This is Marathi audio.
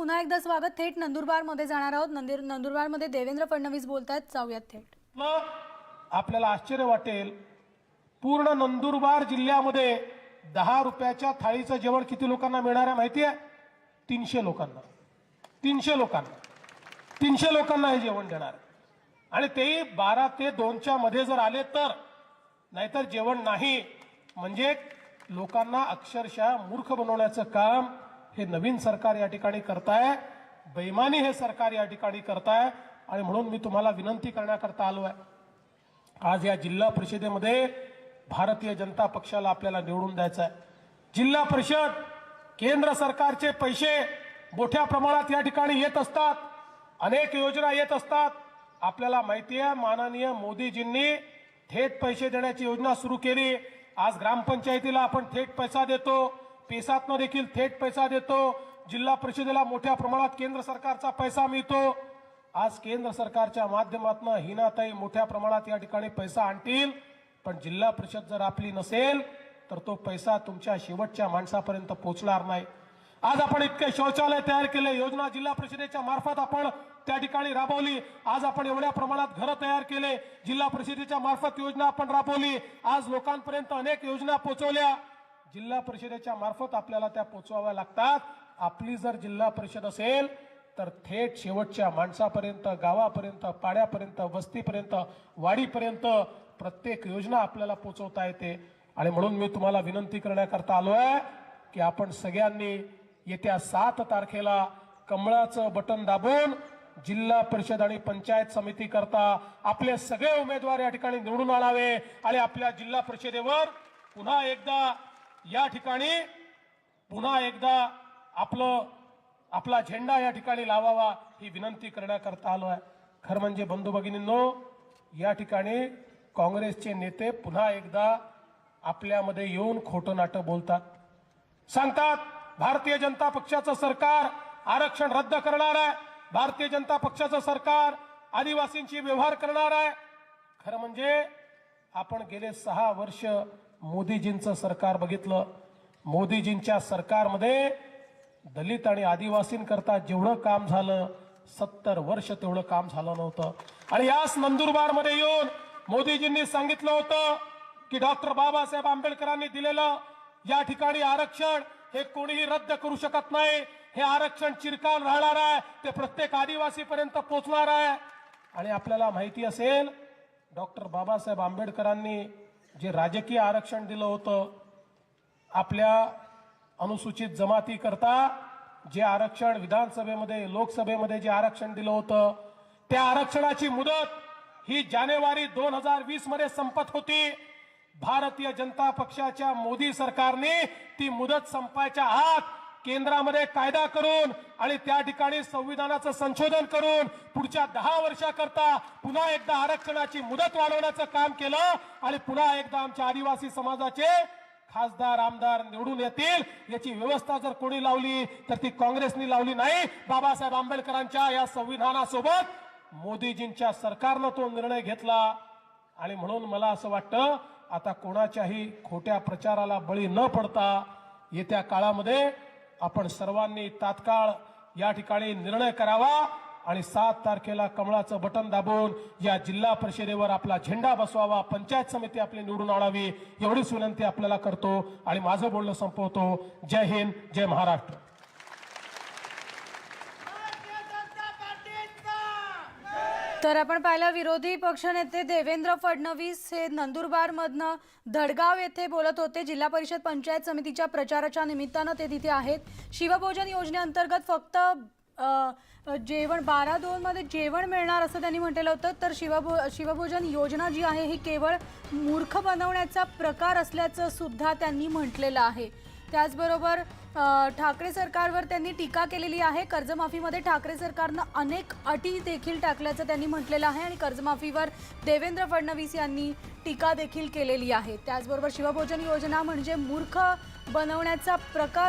पुन्हा एकदा स्वागत थेट नंदुरबारमध्ये जाणार आहोत. नंदुर नंदुरबारमध्ये देवेंद्र फडणवीस बोलतायत. जाऊयात थेट. मग आपल्याला आश्चर्य वाटेल. पूर्ण नंदुरबार जिल्ह्यामध्ये दहा रुपयाच्या थाळीचं जेवण किती लोकांना मिळणार आहे माहिती आहे? तीनशे लोकांना. तीनशे लोकांना. तीनशे लोकांना हे जेवण देणार आणि तेही बारा ते दोनच्या मध्ये जर आले तर नाहीतर जेवण नाही. म्हणजे लोकांना अक्षरशः मूर्ख बनवण्याचं काम हे नवीन सरकार या ठिकाणी करताय बैमानी हे सरकार या ठिकाणी करताय आणि म्हणून मी तुम्हाला विनंती करण्याकरता आलो आहे. आज या जिल्हा परिषदेमध्ये भारतीय जनता पक्षाला आपल्याला निवडून द्यायचं आहे जिल्हा परिषद केंद्र सरकारचे पैसे मोठ्या प्रमाणात या ठिकाणी येत असतात अनेक योजना येत असतात. आपल्याला माहिती आहे माननीय मोदीजींनी थेट पैसे देण्याची योजना सुरू केली. आज ग्रामपंचायतीला आपण थेट पैसा देतो. पेसातनं देखील थेट पैसा देतो. जिल्हा परिषदेला मोठ्या प्रमाणात केंद्र सरकारचा पैसा मिळतो. आज केंद्र सरकारच्या माध्यमातून हिनाताई मोठ्या प्रमाणात या ठिकाणी पैसा आणतील. पण जिल्हा परिषद जर आपली नसेल तर तो पैसा तुमच्या शेवटच्या माणसापर्यंत पोहोचणार नाही. आज आपण इतके शौचालय तयार केले. योजना जिल्हा परिषदेच्या मार्फत आपण त्या ठिकाणी राबवली. आज आपण एवढ्या प्रमाणात घरं तयार केले. जिल्हा परिषदेच्या मार्फत योजना आपण राबवली. आज लोकांपर्यंत अनेक योजना पोहोचवल्या. जिल्हा परिषदेच्या मार्फत आपल्याला त्या पोचवाव्या लागतात. आपली जर जिल्हा परिषद असेल तर थेट शेवटच्या माणसापर्यंत गावापर्यंत पाड्यापर्यंत वस्तीपर्यंत वाडीपर्यंत प्रत्येक योजना आपल्याला पोचवता येते. आणि म्हणून मी तुम्हाला विनंती करण्याकरता आलो आहे की आपण सगळ्यांनी येत्या सात तारखेला कमळाचं बटन दाबून जिल्हा परिषद आणि पंचायत समिती करता आपले सगळे उमेदवार या ठिकाणी निवडून आणावे आणि आपल्या जिल्हा परिषदेवर पुन्हा एकदा या ठिकाणी पुन्हा एकदा आपलं आपला झेंडा या ठिकाणी लावावा ही विनंती करण्याकरता आलो आहे. खरं म्हणजे बंधू भगिनींनो या ठिकाणी काँग्रेसचे नेते पुन्हा एकदा आपल्यामध्ये येऊन खोटं नाटं बोलतात. सांगतात भारतीय जनता पक्षाचं सरकार आरक्षण रद्द करणार आहे. भारतीय जनता पक्षाचं सरकार आदिवासींशी व्यवहार करणार आहे. खरं म्हणजे आपण गेले सहा वर्ष मोदीजींचं सरकार बघितलं. मोदीजींच्या सरकारमध्ये दलित आणि आदिवासींकरता जेवढं काम झालं सत्तर वर्ष तेवढं काम झालं नव्हतं. आणि याच नंदुरबारमध्ये येऊन मोदीजींनी सांगितलं होतं की डॉक्टर बाबासाहेब आंबेडकरांनी दिलेलं या ठिकाणी आरक्षण हे कोणीही रद्द करू शकत नाही. हे आरक्षण चिरकाल राहणार आहे. ते प्रत्येक आदिवासीपर्यंत पोहोचणार आहे. आणि आपल्याला माहिती असेल डॉक्टर बाबासाहेब आंबेडकरांनी जे राजकीय आरक्षण दिलं होतं आपल्या अनुसूचित जमाती करता जे आरक्षण विधानसभेमध्ये लोकसभेमध्ये जे आरक्षण दिलं होतं त्या आरक्षणाची मुदत ही जानेवारी दोन हजार वीसमध्ये संपत होती. भारतीय जनता पक्षाच्या मोदी सरकारने ती मुदत संपायच्या आत केंद्रामध्ये कायदा करून आणि त्या ठिकाणी संविधानाचं संशोधन करून पुढच्या दहा वर्षाकरता पुन्हा एकदा आरक्षणाची मुदत वाढवण्याचं काम केलं आणि पुन्हा एकदा आमच्या आदिवासी समाजाचे खासदार आमदार निवडून येतील याची व्यवस्था जर कोणी लावली तर ती काँग्रेसनी लावली नाही. बाबासाहेब आंबेडकरांच्या या संविधानासोबत मोदीजींच्या सरकारनं तो निर्णय घेतला. आणि म्हणून मला असं वाटतं आता कोणाच्याही खोट्या प्रचाराला बळी न पडता येत्या काळामध्ये आपण सर्वांनी तात्काळ या ठिकाणी निर्णय करावा आणि सात तारखेला कमळाचं बटन दाबून या जिल्हा परिषदेवर आपला झेंडा बसवावा पंचायत समिती आपली निवडून आणावी एवढीच विनंती आपल्याला करतो आणि माझं बोलणं संपवतो. जय हिंद जय महाराष्ट्र. तर आपण पाहिलं विरोधी पक्षनेते देवेंद्र फडणवीस हे नंदुरबारमधनं धडगाव येथे बोलत होते. जिल्हा परिषद पंचायत समितीच्या प्रचाराच्या निमित्तानं ते तिथे आहेत. शिवभोजन योजनेअंतर्गत फक्त जेवण बारा दोनमध्ये जेवण मिळणार असं त्यांनी म्हटलेलं होतं. तर शिवभो शिवभोजन योजना जी आहे ही केवळ मूर्ख बनवण्याचा प्रकार असल्याचं सुद्धा त्यांनी म्हटलेलं आहे. त्याचबरोबर ठाकरे सरकारवर त्यांनी टीका केलेली आहे. कर्जमाफीमध्ये ठाकरे सरकारनं अनेक अटी देखील टाकल्याचं त्यांनी म्हटलेलं आहे आणि कर्जमाफीवर देवेंद्र फडणवीस यांनी टीका देखील केलेली आहे. त्याचबरोबर शिवभोजन योजना म्हणजे मूर्ख बनवण्याचा प्रकार